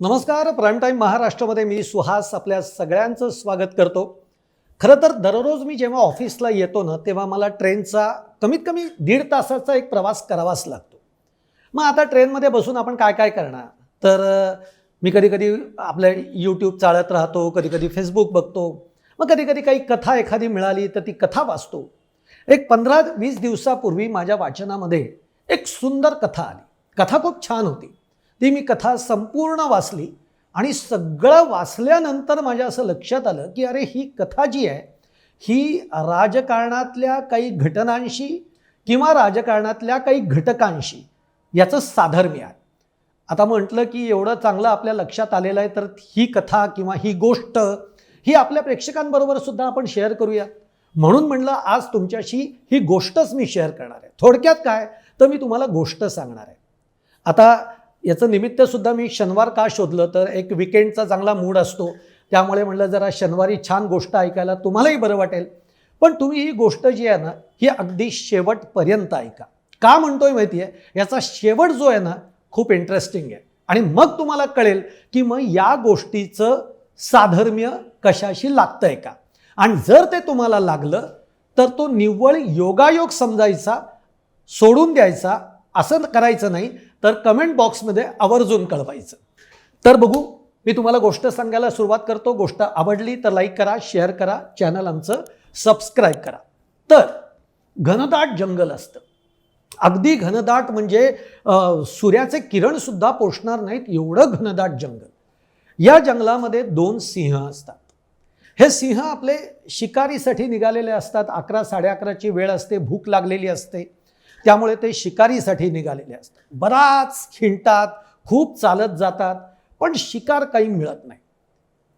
नमस्कार prime time महाराष्ट्रामध्ये मी सुहास आपल्या सगळ्यांचं स्वागत करतो. खरं तर दररोज मी जेव्हा ऑफिसला येतो ना तेव्हा मला ट्रेनचा कमीत कमी दीड तासाचा एक प्रवास करावाच लागतो. मग आता ट्रेनमध्ये बसून आपण काय काय करणार? तर मी कधी कधी यूट्यूब चाळत राहतो कधी कधी फेसबुक बघतो. मग कधी कधी काही कथा एखादी मिळाली तर ती कथा वाचतो. एक पंधरा वीस दिवसापूर्वी माझ्या वाचनामध्ये एक सुंदर कथा आली. कथा खूप छान होती. ती मी कथा संपूर्ण वाचली. आणि सगळं वाचल्यानंतर माझ्या असं लक्षात आलं की अरे ही कथा जी आहे ही राजकारणातल्या काही घटनांशी किंवा राजकारणातल्या काही घटकांशी याचं साधर्म्य आहे. आता म्हटलं की एवढं चांगलं आपल्या लक्षात आलेलं आहे तर ही कथा किंवा ही गोष्ट ही आपल्या प्रेक्षकांबरोबर सुद्धा आपण शेअर करूयात म्हणून म्हणलं आज तुमच्याशी ही गोष्टच मी शेअर करणार आहे. थोडक्यात काय? तर मी तुम्हाला गोष्ट सांगणार आहे. आता याचं निमित्तसुद्धा मी शनिवार का शोधलं? तर एक विकेंडचा चांगला मूड असतो. त्यामुळे म्हणलं जरा शनिवारी छान गोष्ट ऐकायला तुम्हालाही बरं वाटेल. पण तुम्ही ही गोष्ट जी आहे ना ही अगदी शेवटपर्यंत ऐका. का म्हणतोय माहिती आहे याचा शेवट जो आहे ना खूप इंटरेस्टिंग आहे. आणि मग तुम्हाला कळेल की मग या गोष्टीचं साधर्म्य कशाशी लागतंय का? आणि जर ते तुम्हाला लागलं तर तो निव्वळ योगायोग समजायचा सोडून द्यायचा असं करायचं नाही. तर कमेंट बॉक्समध्ये आवर्जून कळवायचं. तर बघू मी तुम्हाला गोष्ट सांगायला सुरुवात करतो. गोष्ट आवडली तर लाईक करा शेअर करा चॅनल आमचं सबस्क्राईब करा. तर घनदाट जंगल असतं. अगदी घनदाट म्हणजे सूर्याचे किरणसुद्धा पोषणार नाहीत एवढं घनदाट जंगल. या जंगलामध्ये दोन सिंह असतात. हे सिंह आपले शिकारीसाठी निघालेले असतात. अकरा साडे अकराची वेळ असते भूक लागलेली असते. त्यामुळे ते शिकारीसाठी निघालेले असतात. बराच खिंडतात खूप चालत जातात पण शिकार काही मिळत नाही.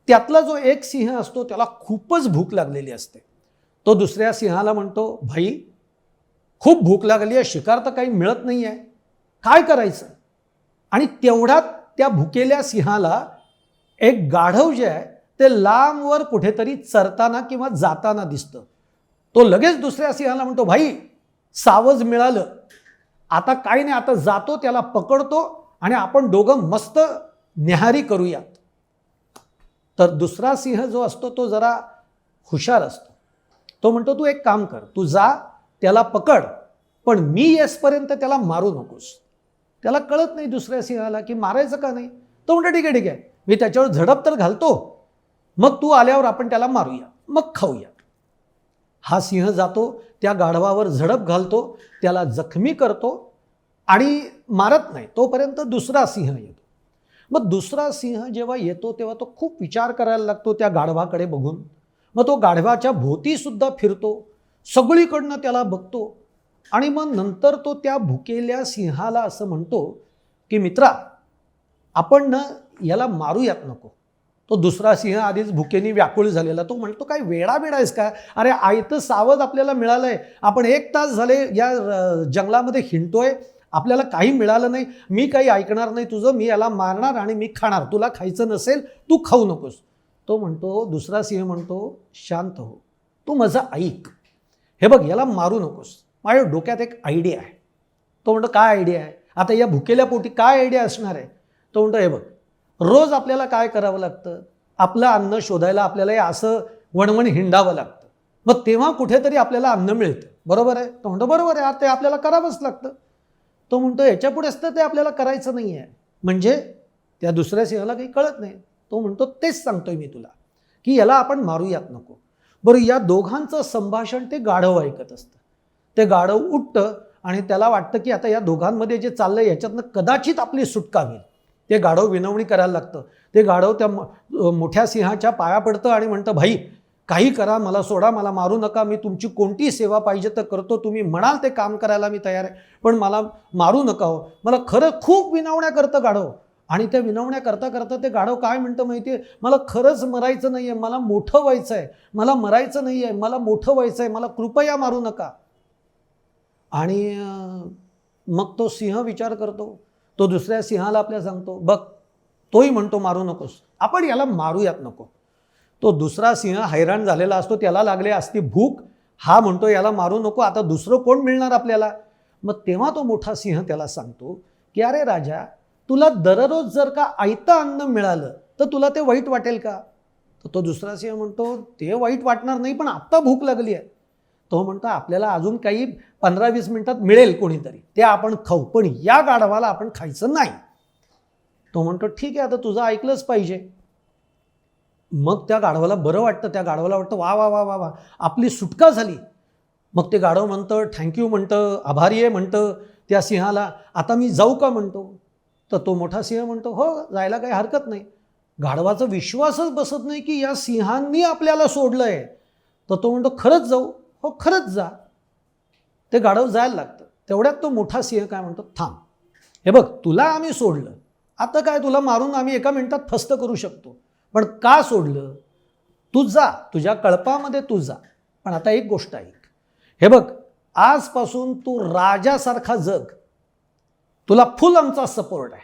त्यातला जो एक सिंह असतो त्याला खूपच भूक लागलेली असते. तो दुसऱ्या सिंहाला म्हणतो भाई खूप भूक लागली आहे शिकार तर काही मिळत नाही आहे काय करायचं? आणि तेवढ्यात त्या भुकेल्या सिंहाला एक गाढव जे आहे ते लांबवर कुठेतरी चरताना किंवा जाताना दिसतं. तो लगेच दुसऱ्या सिंहाला म्हणतो भाई सावज मिळालं. आता काही नाही आता जातो त्याला पकडतो आणि आपण दोघं मस्त न्याहारी करूयात. तर दुसरा सिंह जो असतो तो जरा हुशार असतो. तो म्हणतो तू एक काम कर तू जा त्याला पकड पण मी येसपर्यंत त्याला मारू नकोस. त्याला कळत नाही दुसऱ्या सिंहाला की मारायचं का नाही. तो म्हणतो ठीक आहे ठीक आहे मी त्याच्यावर झडप तर घालतो. मग तू आल्यावर आपण त्याला मारूया मग खाऊया. हा सिंह जातो त्या गाढवावर झडप घालतो त्याला जखमी करतो आणि मारत नाही. तोपर्यंत दुसरा सिंह येतो. मग दुसरा सिंह जेव्हा येतो तेव्हा तो खूप विचार करायला लागतो त्या गाढवाकडे बघून. मग तो गाढवाच्या भोवतीसुद्धा फिरतो सगळीकडनं त्याला बघतो आणि मग नंतर तो त्या भुकेल्या सिंहाला असं म्हणतो की मित्रा आपण ना याला मारूयात नको. तो दुसरा सिंह आधीच भुकेनी व्याकुळ झालेला. तो म्हणतो काय वेडा वेडा आहेस का? अरे आयतं सावध आपल्याला मिळालं आहे आपण एक तास झाले या जंगलामध्ये हिंडतोय. आपल्याला काही मिळालं नाही. मी काही ऐकणार नाही तुझं. मी याला मारणार आणि मी खाणार. तुला खायचं नसेल तू खाऊ नकोस. तो म्हणतो दुसरा सिंह म्हणतो शांत हो. तू माझं ऐक. हे बघ याला मारू नकोस. माझ्या डोक्यात एक आयडिया आहे. तो म्हणतो काय आयडिया आहे? आता या भुकेल्या पोटी काय आयडिया असणार आहे? तो म्हणतो हे बघ रोज आपल्याला काय करावं लागतं? आपलं अन्न शोधायला आपल्याला हे असं वणवण हिंडावं लागतं. मग तेव्हा कुठेतरी आपल्याला अन्न मिळतं. बरोबर आहे? तो म्हणतो बरोबर आहे यार ते आपल्याला करावंच लागतं. तो म्हणतो याच्या पुढेच तर ते आपल्याला करायचं नाही आहे म्हणजे त्या दुसऱ्या सिंहाला काही कळत नाही. तो म्हणतो तेच सांगतोय मी तुला की याला आपण मारूयात नको. बरं या दोघांचं संभाषण ते गाढव ऐकत असतं. ते गाढव उठतं आणि त्याला वाटतं की आता या दोघांमध्ये जे चाललंय याच्यातनं कदाचित आपली सुटका होईल. ते गाढव विनवणी करायला लागतं. ते गाढव त्या मोठ्या सिंहाच्या पाया पडतं आणि म्हणतं भाई काही करा मला सोडा मला मारू नका मी तुमची कोणती सेवा पाहिजे तर करतो तुम्ही म्हणाल ते काम करायला मी तयार आहे पण मला मारू नका हो. मला खरं खूप विनवण्या करतं गाढव. आणि त्या विनवण्या करता करता ते गाढव काय म्हणतं माहिती आहे मला खरंच मरायचं नाही आहे मला मोठं व्हायचं आहे मला मरायचं नाही आहे मला मोठं व्हायचं आहे मला कृपया मारू नका. आणि मग तो सिंह विचार करतो तो दुसऱ्या सिंहाला आपल्या सांगतो बघ तोही म्हणतो मारू नकोस. आपण याला मारूयात नको. तो दुसरा सिंह हैराण झालेला असतो त्याला लागले असती भूक हा म्हणतो याला मारू नको आता दुसरं कोण मिळणार आपल्याला? मग तेव्हा तो मोठा सिंह त्याला सांगतो की अरे राजा तुला दररोज जर का आयतं अन्न मिळालं तर तुला ते वाईट वाटेल का? तर तो दुसरा सिंह म्हणतो ते वाईट वाटणार नाही पण आत्ता भूक लागली आहे. तो म्हणतो आपल्याला अजून काही पंधरा वीस मिनिटात मिळेल कोणीतरी. ते आपण खाऊ. पण या गाढवाला आपण खायचं नाही. तो म्हणतो ठीक आहे आता तुझं ऐकलंच पाहिजे. मग त्या गाढवाला बरं वाटतं. त्या गाढवाला वाटतं वा वा वा वा वा आपली सुटका झाली. मग ते गाढव म्हणतं थँक्यू म्हणतं आभारी आहे म्हणतं त्या सिंहाला आता मी जाऊ का? म्हणतो. तर तो मोठा सिंह म्हणतो हो जायला काही हरकत नाही. गाढवाचा विश्वासच बसत नाही की या सिंहांनी आपल्याला सोडलं आहे तर तो म्हणतो खरंच जाऊ. हो खरंच जा. ते गाढव जायला लागतं. तेवढ्यात तो मोठा सिंह काय म्हणतो थांब. हे बघ तुला आम्ही सोडलं. आता काय तुला मारून आम्ही एका मिनिटात फस्त करू शकतो. पण का सोडलं? तू जा. तुझ्या कळपामध्ये तू जा. पण आता एक गोष्ट ऐक. हे बघ आजपासून तू राजासारखा जग. तुला फुल आमचा सपोर्ट आहे.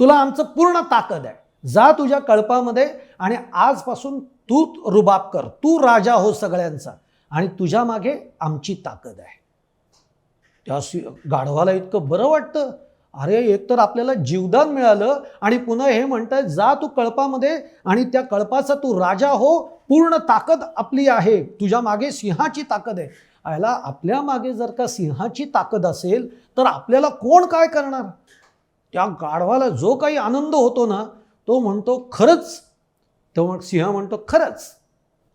तुला आमचं पूर्ण ताकद आहे. जा तुझ्या कळपामध्ये आणि आजपासून तू रुबाब कर. तू राजा हो सगळ्यांचा. आणि तुझ्या मागे आमची ताकद आहे. त्या गाढवाला इतकं बरं वाटतं. अरे एकतर आपल्याला जीवदान मिळालं आणि पुन्हा हे म्हणताय जा तू कळपामध्ये आणि त्या कळपाचा तू राजा हो. पूर्ण ताकद आपली आहे. तुझ्या मागे सिंहाची ताकद आहे. याला आपल्या मागे जर का सिंहाची ताकद असेल तर आपल्याला कोण काय करणार? त्या गाढवाला जो काही आनंद होतो ना तो म्हणतो खरंच. तो मग सिंह म्हणतो खरंच.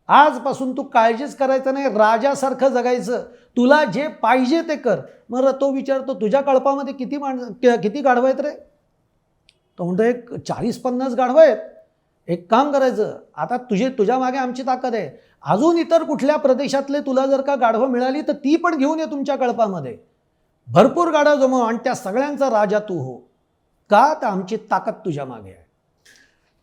आजपासून तू काळजीच करायचं नाही राजासारखं जगायचं. तुला जे पाहिजे ते कर. मग तो विचारतो तुझ्या कळपामध्ये किती माण किती गाढवं आहेत रे? तो म्हणतो एक चाळीस पन्नास गाढवं आहेत. एक काम करायचं आता तुझे तुझ्या मागे आमची ताकद आहे. अजून इतर कुठल्या प्रदेशातले तुला जर का गाढवं मिळाली तर ती पण घेऊन ये तुमच्या कळपामध्ये. भरपूर गाढा जमव आणि त्या सगळ्यांचा राजा तू हो. का? तर आमची ताकद तुझ्या मागे आहे.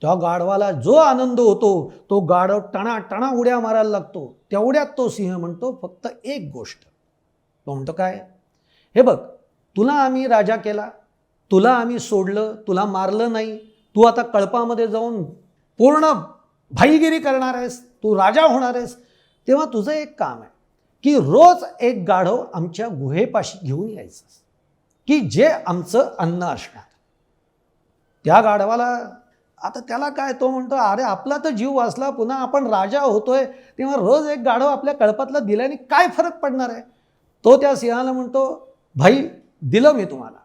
त्या गाढवाला जो आनंद होतो तो गाढव टणा टणा उड्या मारायला लागतो. तेवढ्यात तो सिंह म्हणतो फक्त एक गोष्ट. तो म्हणतो काय? हे बघ तुला आम्ही राजा केला. तुला आम्ही सोडलं. तुला मारलं नाही. तू आता कळपामध्ये जाऊन पूर्ण भाईगिरी करणार आहेस. तू राजा होणार आहेस. तेव्हा तुझं एक काम आहे की रोज एक गाढव आमच्या गुहेपाशी घेऊन यायचं. की जे आमचं अन्न असणार. त्या गाढवाला आता त्याला काय तो म्हणतो अरे आपला तर जीव वाचला पुन्हा आपण राजा होतोय तेव्हा रोज एक गाढव आपल्या कळपातला दिल्याने काय फरक पडणार आहे? तो त्या सिंहाला म्हणतो भाई दिलं मी तुम्हाला.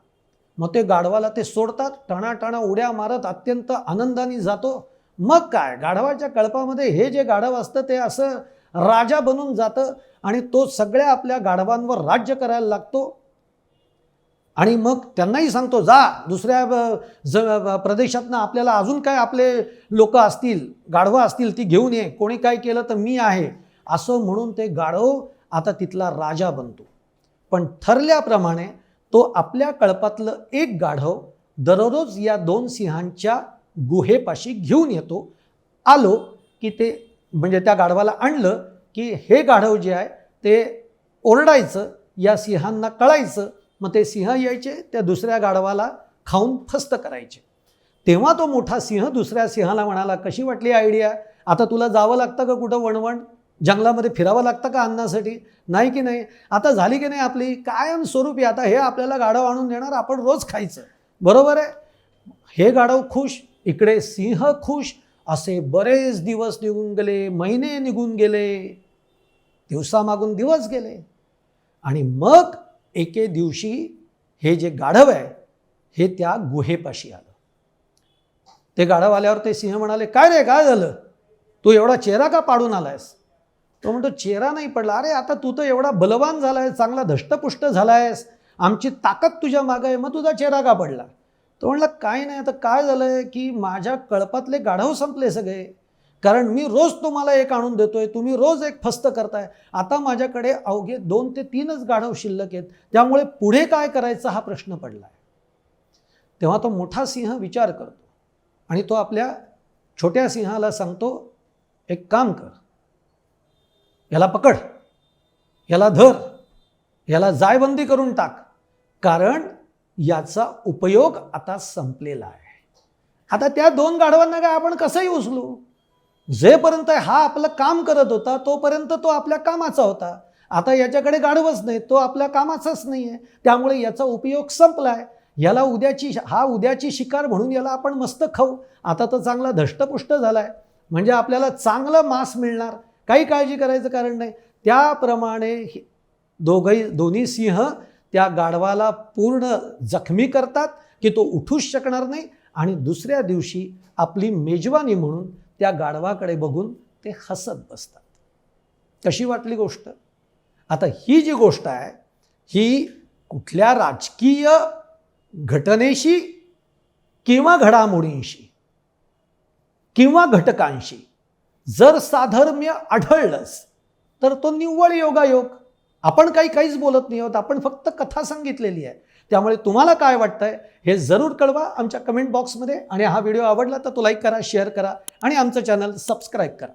मग ते गाढवाला ते सोडतात टणाटणा उड्या मारत अत्यंत आनंदाने जातो. मग काय गाढवाच्या कळपामध्ये हे जे गाढव असतं ते असं राजा बनून जातं आणि तो सगळ्या आपल्या गाढवांवर राज्य करायला लागतो. आणि मग त्यांनाही सांगतो जा दुसऱ्या ज प्रदेशातनं आपल्याला अजून काय आपले लोक असतील गाढवं असतील ती घेऊन ये. कोणी काय केलं तर मी आहे. असं म्हणून ते गाढव आता तिथला राजा बनतो. पण ठरल्याप्रमाणे तो आपल्या कळपातलं एक गाढव दररोज या दोन सिंहांच्या गुहेपाशी घेऊन येतो. आलो की ते म्हणजे त्या गाढवाला आणलं की हे गाढव जे आहे ते ओरडायचं या सिंहांना कळायचं. मग ते सिंह यायचे त्या दुसऱ्या गाढवाला खाऊन फस्त करायचे. तेव्हा तो मोठा सिंह दुसऱ्या सिंहाला म्हणाला कशी वाटली आयडिया आता तुला जावं लागतं का कुठं वणवण? जंगलामध्ये फिरावं लागतं का अन्नासाठी? नाही की नाही? आता झाली की नाही आपली? कायम स्वरूपी. आता हे आपल्याला गाढव आणून देणार आपण रोज खायचं. बरोबर आहे? हे गाढव खुश इकडे सिंह खुश असे बरेच दिवस निघून गेले महिने निघून गेले दिवसामागून दिवस गेले. आणि मग एके दिवशी हे जे गाढव आहे हे त्या गुहेपाशी आलं. ते गाढव आल्यावर ते सिंह म्हणाले काय रे काय झालं? तू एवढा चेहरा का पाडून आलायस? तो म्हणतो चेहरा नाही पडला. अरे आता तू तर एवढा बलवान झालाय चांगला धष्टपुष्ट झालायस. आमची ताकद तुझ्या मागं आहे मग तुझा चेहरा का पडला? तो म्हणला काय नाही. आता काय झालंय की माझ्या कळपातले गाढव संपले सगळे. कारण मी रोज तुम्हाला एक आणून देतोय तुम्ही रोज एक फस्त करताय. आता माझ्याकडे अवघे दोन ते तीनच गाढव शिल्लक आहेत त्यामुळे पुढे काय करायचा हा प्रश्न पडला आहे तेव्हा तो मोठा सिंह विचार करतो आणि तो आपल्या छोट्या सिंहाला सांगतो एक काम कर याला पकड याला धर याला जायबंदी करून टाक कारण याचा उपयोग आता संपलेला आहे. आता त्या दोन गाढवांना काय आपण कसंही उचलू? जेपर्यंत हा आपलं काम करत होता तोपर्यंत तो आपल्या कामाचा होता. आता याच्याकडे गाढवच नाही तो आपल्या कामाचाच नाही आहे त्यामुळे याचा उपयोग संपलाय. याला उद्याची हा उद्याची शिकार म्हणून याला आपण मस्त खाऊ. आता तर चांगला धष्टपुष्ट झाला आहे म्हणजे आपल्याला चांगलं मांस मिळणार. काही काळजी करायचं कारण नाही. त्याप्रमाणे दोघही दोन्ही सिंह त्या गाढवाला पूर्ण जखमी करतात की तो उठूच शकणार नाही. आणि दुसऱ्या दिवशी आपली मेजवानी म्हणून त्या गाढवाकडे बघून ते हसत बसतात. कशी वाटली गोष्ट. आता ही जी गोष्ट आहे ही कुठल्या राजकीय घटनेशी किंवा घडामोडींशी किंवा घटकांशी जर साधर्म्य आढळलंच तर तो निव्वळ योगायोग. आपण काही काहीच बोलत नाही आहोत आपण फक्त कथा सांगितलेली आहे. त्यामुळे तुम्हाला काय वाटतंय हे जरूर कळवा आमच्या कमेंट बॉक्समध्ये आणि हा व्हिडिओ आवडला तर तो लाईक करा शेअर करा आणि आमचं चॅनल सबस्क्राईब करा.